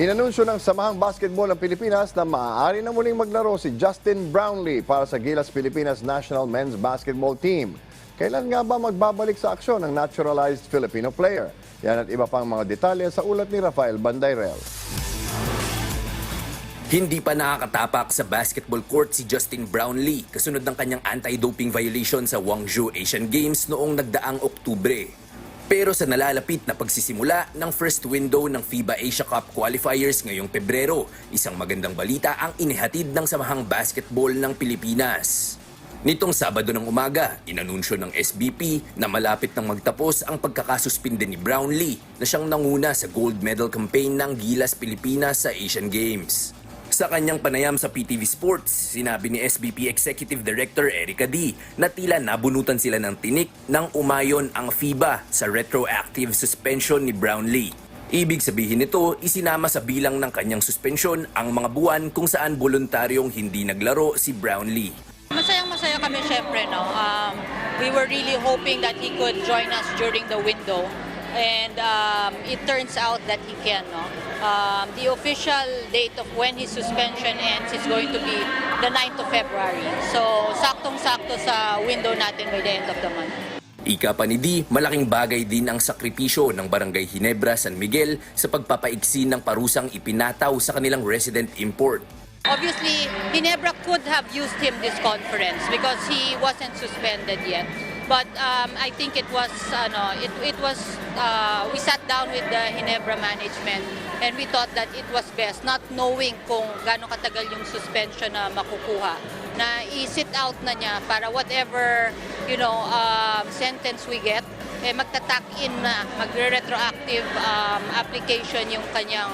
Inanunsyo ng Samahang Basketball ng Pilipinas na maaari na muling maglaro si Justin Brownlee para sa Gilas Pilipinas National Men's Basketball Team. Kailan nga ba magbabalik sa aksyon ang naturalized Filipino player? Yan at iba pang mga detalye sa ulat ni Rafael Bandayrel. Hindi pa nakakatapak sa basketball court si Justin Brownlee kasunod ng kanyang anti-doping violation sa Gwangju Asian Games noong nagdaang Oktubre. Pero sa nalalapit na pagsisimula ng first window ng FIBA Asia Cup qualifiers ngayong Pebrero, isang magandang balita ang inihatid ng Samahang Basketball ng Pilipinas. Nitong Sabado ng umaga, inanunsyo ng SBP na malapit nang magtapos ang pagkakasuspinde ni Brownlee na siyang nanguna sa gold medal campaign ng Gilas Pilipinas sa Asian Games. Sa kanyang panayam sa PTV Sports, sinabi ni SBP Executive Director Erica D na tila nabunutan sila ng tinik nang umayon ang FIBA sa retroactive suspension ni Brownlee. Ibig sabihin nito, isinama sa bilang ng kanyang suspensyon ang mga buwan kung saan voluntaryong hindi naglaro si Brownlee. Masayang masaya kami syempre, no? Um, we were really hoping that he could join us during the window. And um, it turns out that he can, no? Um, the official date of when his suspension ends is going to be the 9th of February. So, saktong-sakto sa window natin by the end of the month. Ika pa ni D, malaking bagay din ang sakripisyo ng Barangay Hinebra San Miguel sa pagpapaigsi ng parusang ipinataw sa kanilang resident import. Obviously, Ginebra could have used him this conference because he wasn't suspended yet. But um, I think it was, ano, it, it was, uh, we sat down with the Ginebra management and we thought that it was best, not knowing kung gaano katagal yung suspension na makukuha, na i-sit out na niya para whatever, you know, um, sentence we get, eh, magtatak in na, magre-retroactive um, application yung kanyang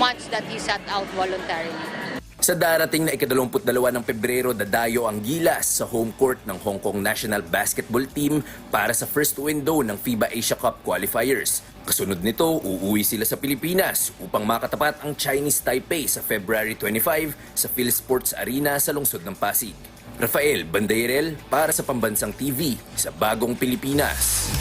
months that he sat out voluntarily. Sa darating na ikadalawamput-dalawa ng Pebrero, dadayo ang Gilas sa home court ng Hong Kong National Basketball Team para sa first window ng FIBA Asia Cup qualifiers. Kasunod nito, uuwi sila sa Pilipinas upang makatapat ang Chinese Taipei sa February 25 sa PhilSports Arena sa lungsod ng Pasig. Rafael Bandairel para sa Pambansang TV sa Bagong Pilipinas.